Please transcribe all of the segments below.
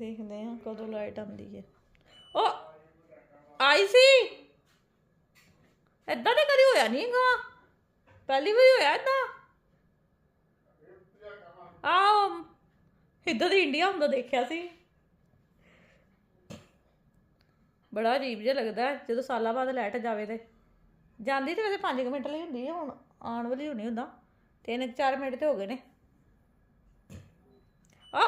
ਦੇਖਦੇ ਹਾਂ ਕਦੋਂ ਲਾਈਟ ਆਉਂਦੀ ਹੈ। ਉਹ ਆਈ ਸੀ? ਏਦਾਂ ਤੇ ਕਦੀ ਹੋਇਆ ਨਹੀਂ ਨਹੀਂਗਾ ਪਹਿਲੀ ਵਾਰੀ ਹੋਇਆ ਏਦਾਂ। ਆ ਇੱਦਾਂ ਦੀ ਇੰਡੀਆ ਹੁੰਦਾ ਦੇਖਿਆ ਸੀ। ਬੜਾ ਅਜੀਬ ਜਿਹਾ ਲੱਗਦਾ ਜਦੋਂ ਸਾਲਾਂ ਬਾਅਦ ਲਾਈਟ ਜਾਵੇ ਤੇ। ਜਾਂਦੀ ਤੇ ਵੈਸੇ 5 ਮਿੰਟ ਲਈ ਹੁੰਦੀ ਹੈ, ਹੁਣ ਆਉਣ ਵਾਲੀ ਨਹੀਂ ਹੁੰਦਾ। ਤਿੰਨ 4 ਮਿੰਟ ਤੇ ਹੋ ਗਏ ਨੇ ਆ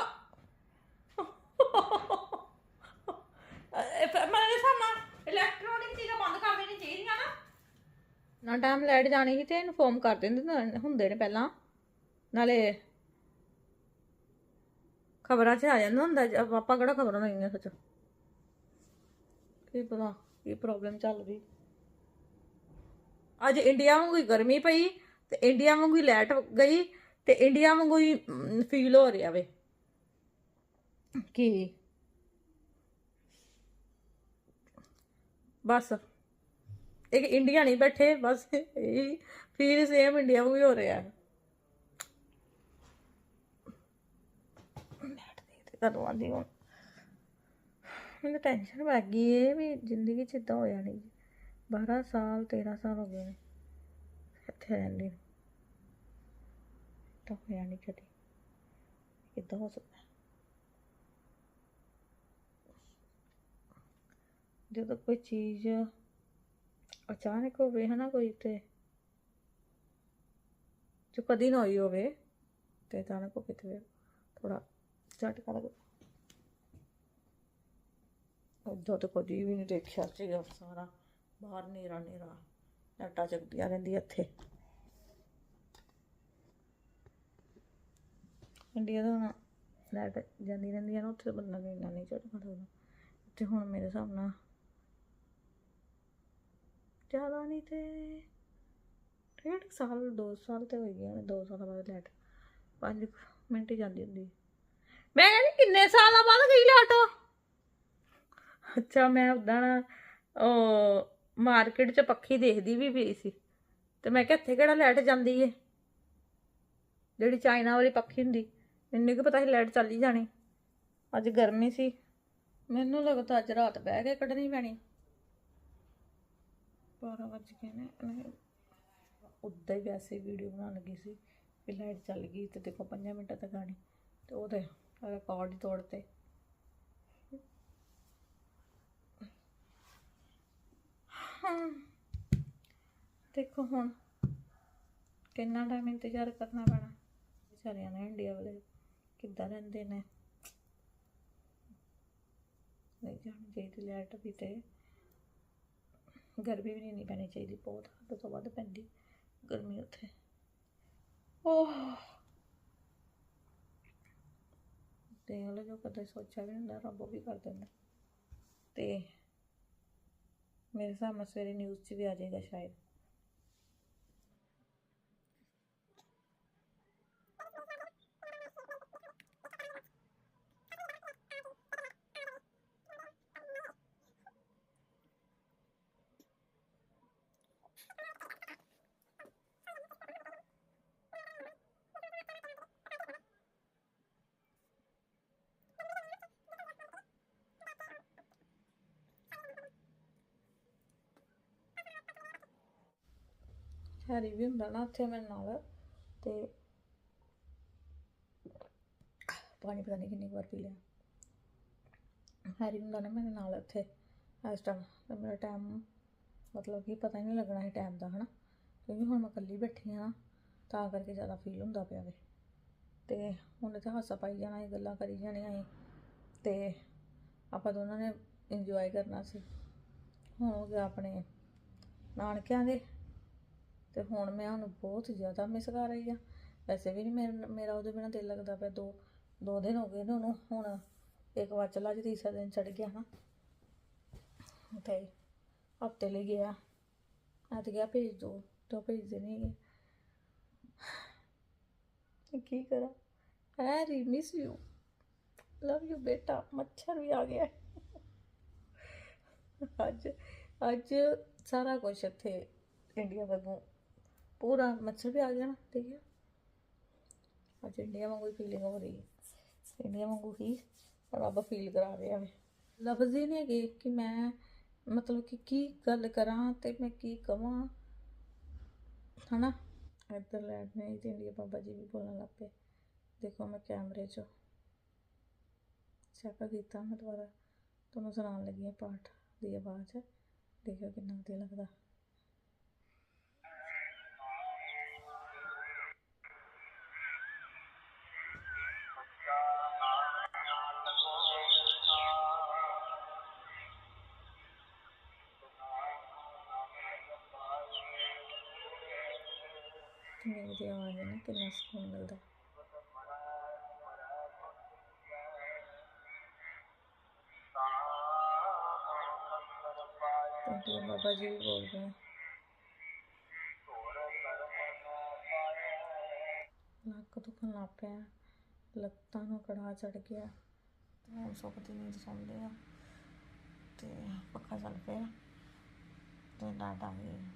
ਮੇਰੇ ਸਾਹਮਣੇ ਇਲੈਕਟ੍ਰੋਨਿਕ ਚੀਜ਼ਾਂ ਬੰਦ ਕਰ ਦੇਣੀ ਚਾਹੀਦੀਆਂ ਨਾ ਨਾ ਟਾਈਮ ਲਾਈਟ ਜਾਣੀ ਸੀ ਤੇ ਇਨਫੋਰਮ ਕਰ ਦਿੰਦੇ ਨਾ- ਹੁੰਦੇ ਨੇ ਪਹਿਲਾਂ। ਨਾਲੇ ਖਬਰਾਂ 'ਚ ਆ ਜਾਂਦਾ ਹੁੰਦਾ, ਜ- ਆਪਾਂ ਕਿਹੜਾ ਖਬਰਾਂ ਨਹੀਂ ਸੱਚ। ਕੀ ਪਤਾ, ਕੀ ਪ੍ਰੋਬਲਮ ਚੱਲ ਰਹੀ। ਅੱਜ ਇੰਡੀਆ ਵਾਂਗੂ ਹੀ ਗਰਮੀ ਪਈ, ਤੇ ਇੰਡੀਆ ਵਾਂਗੂ ਹੀ ਲਾਈਟ ਗਈ, ਤੇ ਇੰਡੀਆ ਵਾਂਗੂ ਹੀ ਫੀਲ ਹੋ ਰਿਹਾ ਵੇ। ਕੀ? ਬਸ। ਇੱਕ ਇੰਡੀਆ ਨਹੀਂ ਬੈਠੇ, ਬਸ ਇਹ ਫੀਲ ਸੇਮ ਇੰਡੀਆ ਵਾਂਗੂ ਹੋ ਰਿਹਾ। ਹੈ ਲਾਈਟ ਦੇਖਦੇ ਹੁਣ। ਮੈਨੂੰ ਟੈਨਸ਼ਨ ਪੈ ਗਈ ਏ ਵੀ ਜ਼ਿੰਦਗੀ 'ਚ ਇਦਾਂ ਹੋਇਆ ਨਹੀਂ। 12 ਸਾਲ 13 ਸਾਲ ਹੋ ਗਏ ਨੇ। ਇੱਥੇ ਰਹਿੰਦੇ ਤਾਂ ਹੋਇਆ ਨਹੀਂ ਕਦੀ। ਕਿੱਦਾਂ ਹੋ ਸਕਦਾ? ਜਦੋਂ ਕੋਈ ਚੀਜ਼ ਅਚਾਨਕ ਹੋਵੇ, ਹਨਾ ਕੋਈ ਤੇ? ਜੋ ਕਦੀ ਨਾ ਹੋਈ ਹੋਵੇ, ਤੇ ਅਚਾਨਕ ਹੋ ਕਿਤੇ ਥੋੜਾ ਝਟਕਾ ਲੱਗਦਾ ਉਦੋਂ ਤਾਂ ਕਦੀ ਵੀ ਨਹੀਂ ਦੇਖਿਆ ਸੀਗਾ ਸਾਰਾ। ਬਾਹਰ ਨੇਰਾ ਨੇਰਾ ਲੱਟਾਂ ਚੱਕਦੀਆਂ ਰਹਿੰਦੀ ਇੱਥੇ। ਇੰਡੀਆ ਦਾ ਹੁਣ ਲਾਈਟ ਜਾਂਦੀ ਰਹਿੰਦੀ ਹੈ ਨਾ, ਉੱਥੇ ਬੰਦਾ ਇੰਨਾ ਨਹੀਂ ਝਟਕਾ ਲੱਗਦਾ ਤੇ ਹੁਣ ਮੇਰੇ ਹਿਸਾਬ ਨਾਲ ਜ਼ਿਆਦਾ ਨਹੀਂ ਤੇ ਡੇਢ ਸਾਲ, ਦੋ ਸਾਲ ਤੇ ਹੋ ਗਏ ਨੇ ਦੋ ਬਾਅਦ ਲਾਈਟ ਪੰਜ ਮਿੰਟ ਹੀ ਜਾਂਦੀ ਹੁੰਦੀ। ਮੈਂ ਕਹਿੰਦੀ ਕਿੰਨੇ ਸਾਲਾਂ ਬਾਅਦ ਗਈ ਲਾਈਟ ਅੱਛਾ, ਮੈਂ ਉਦਾਂ ਉਹ ਮਾਰਕੀਟ 'ਚ ਪੱਖੀ ਦੇਖਦੀ ਵੀ ਪਈ ਸੀ। ਤੇ ਮੈਂ ਕਿਹਾ ਇੱਥੇ ਕਿਹੜਾ ਲਾਈਟ ਜਾਂਦੀ ਏ? ਜਿਹੜੀ ਚਾਈਨਾ ਵਾਲੀ ਪੱਖੀ ਹੁੰਦੀ। ਮੈਨੂੰ ਕੀ ਪਤਾ ਸੀ ਲਾਈਟ ਚੱਲ ਹੀ ਜਾਣੀ। ਅੱਜ ਗਰਮੀ ਸੀ। ਮੈਨੂੰ ਲੱਗਦਾ ਅੱਜ ਰਾਤ ਬਹਿ ਕੇ ਕੱਢਣੀ ਪੈਣੀ। 12 ਵਜ ਗਏ ਨੇ ਨਹੀਂ ਹੀ ਵੈਸੇ ਵੀਡੀਓ ਬਣਾਉਣ ਲੱਗੀ ਸੀ ਕਿ ਲਾਈਟ ਚੱਲ ਗਈ ਤੇ ਦੇਖੋ 5 ਮਿੰਟਾਂ ਤੱਕ ਆਣੀ ਤੇ ਉਹਦੇ ਰਿਕਾਰਡ ਹੀ ਤੋੜਤੇ। ਦੇਖੋ ਹੁਣ ਕਿੰਨਾ ਟਾਈਮ ਇੰਤਜ਼ਾਰ ਕਰਨਾ ਪੈਣਾ। ਵਿਚਾਰਿਆਂ ਨੇ ਇੰਡੀਆ ਵਾਲੇ ਕਿੱਦਾਂ ਰਹਿੰਦੇ ਨੇ। ਨਹੀਂ ਜਾਣੀ ਚਾਹੀਦੀ ਲਾਈਟ ਵੀ ਤੇ ਗਰਮੀ ਵੀ ਨਹੀਂ ਪੈਣੀ ਚਾਹੀਦੀ, ਬਹੁਤ ਹੱਦ ਤੋਂ ਵੱਧ ਪੈਂਦੀ ਗਰਮੀ ਉੱਥੇ। ਓਹ। ਦੇਖ ਲਓ ਜੋ ਕਦੇ ਸੋਚਿਆ ਵੀ ਨਹੀਂ ਹੁੰਦਾ, ਰੱਬ ਉਹ ਵੀ ਕਰ ਦਿੰਦਾ। ਤੇ ਮੇਰੇ ਹਿਸਾਬ ਨਾਲ ਸਵੇਰੇ ਨਿਊਜ਼ 'ਚ ਵੀ ਆ ਜਾਏਗਾ ਸ਼ਾਇਦ। ਹੈਰੀ ਵੀ ਹੁੰਦਾ ਨਾ ਉੱਥੇ ਮੇਰੇ ਨਾਲ ਤੇ ਪਾਣੀ ਪਤਾ ਨਹੀਂ ਕਿੰਨੀ ਕੁ ਵਾਰ ਪੀ ਲਿਆ। ਹੈਰੀ ਹੁੰਦਾ ਨਾ ਮੇਰੇ ਨਾਲ ਉੱਥੇ ਇਸ ਟਾਈਮ ਤੇ ਮੇਰਾ ਟਾਈਮ ਮਤਲਬ ਕਿ ਪਤਾ ਹੀ ਨਹੀਂ ਲੱਗਣਾ ਸੀ ਟਾਈਮ ਦਾ, ਹਨਾ। ਕਿਉਂਕਿ ਹੁਣ ਮੈਂ ਇਕੱਲੀ ਬੈਠੀ ਹਾਂ ਤਾਂ ਕਰਕੇ ਜ਼ਿਆਦਾ ਫੀਲ ਹੁੰਦਾ ਪਿਆ ਵੇ। ਤੇ ਹੁਣ ਤੇ ਹਾਸਾ ਪਾਈ ਜਾਣਾ ਇਹ ਗੱਲਾਂ ਕਰੀ ਜਾਣੀਆਂ ਸੀ, ਤੇ ਆਪਾਂ ਦੋਨਾਂ ਨੇ ਇੰਜੋਏ ਕਰਨਾ ਸੀ। ਹੁਣ ਹੋ ਗਿਆ ਆਪਣੇ ਨਾਨਕਿਆਂ ਦੇ ਤੇ ਹੁਣ ਮੈਂ ਉਹਨੂੰ ਬਹੁਤ ਜ਼ਿਆਦਾ ਮਿਸ ਕਰ ਰਹੀ ਆ ਵੈਸੇ ਵੀ ਨਹੀਂ ਮੇਰਾ ਮੇਰਾ ਉਹਦੇ ਬਿਨਾਂ ਦਿਲ ਲੱਗਦਾ ਪਿਆ। ਦੋ ਦੋ ਦਿਨ ਹੋ ਗਏ ਨੇ ਉਹਨੂੰ, ਹੁਣ ਇੱਕ ਵਾਰ ਚਲਾ ਅੱਜ ਤੀਸਰਾ ਦਿਨ ਚੜ ਗਿਆ ਨਾ। ਤੇ ਹਫ਼ਤੇ ਲਈ ਗਿਆ। ਅੱਜ ਗਿਆ ਭੇਜ ਦੋ ਤੇ ਭੇਜਦੇ ਨਹੀਂ ਹੈਗੇ। ਕੀ ਕਰਾਂ? Harry miss you love you ਬੇਟਾ, ਮੱਛਰ ਵੀ ਆ ਗਿਆ। ਅੱਜ ਅੱਜ ਸਾਰਾ ਕੁਝ ਇੱਥੇ ਇੰਡੀਆ ਵਾਂਗੂ ਪੂਰਾ ਮੱਛਰ ਵੀ ਆ ਗਿਆ ਨਾ ਦੇਖਿਆ ਅੱਜ ਇੰਡੀਆ ਵਾਂਗੂ ਹੀ ਫੀਲਿੰਗ ਹੋ ਰਹੀ ਹੈ। ਇੰਡੀਆ ਵਾਂਗੂ ਹੀ ਰੱਬ ਫੀਲ ਕਰਾ ਰਿਹਾ ਵੇ ਲਫ਼ਜ਼ ਹੀ ਨਹੀਂ ਹੈਗੇ ਕਿ ਮੈਂ ਮਤਲਬ ਕਿ ਕੀ ਗੱਲ ਕਰਾਂ ਤੇ ਮੈਂ ਕੀ ਕਵਾਂ, ਹਨਾ। ਇੱਧਰ ਲੈਣ ਨਹੀਂ ਤੇ ਇੰਡੀਆ ਬਾਬਾ ਜੀ ਵੀ ਬੋਲਣ ਲੱਗ ਪਏ। ਦੇਖੋ ਮੈਂ ਕੈਮਰੇ 'ਚ ਚੈੱਕ ਕੀਤਾ ਮੈਂ ਦੁਬਾਰਾ। ਤੁਹਾਨੂੰ ਸੁਣਾਉਣ ਲੱਗੀ ਹਾਂ ਪਾਠ ਦੀ ਆਵਾਜ਼। ਦੇਖਿਓ ਕਿੰਨਾ ਵਧੀਆ ਲੱਗਦਾ। ਕਿੰਨੀ ਵਧੀਆ ਆਵਾਜ਼ ਹੈ ਕਿੰਨਾ ਸਕੂਨ ਮਿਲਦਾ। ਤੇ ਬਾਬਾ ਜੀ ਵੀ ਬੋਲ ਰਹੇ ਲੱਕ ਦੁਖਣ ਲੱਗ ਪਿਆ, ਲੱਤਾਂ ਨੂੰ ਕੜਾ ਚੜ ਗਿਆ, ਤੇ ਹੁਣ ਸੁੱਕਦੀ ਨੀਂਦ ਸੌਂਦੇ ਆ, ਤੇ ਪੱਖਾ ਚੱਲ ਪਿਆ, ਤੇ ਡਾਟਾ ਵੀ।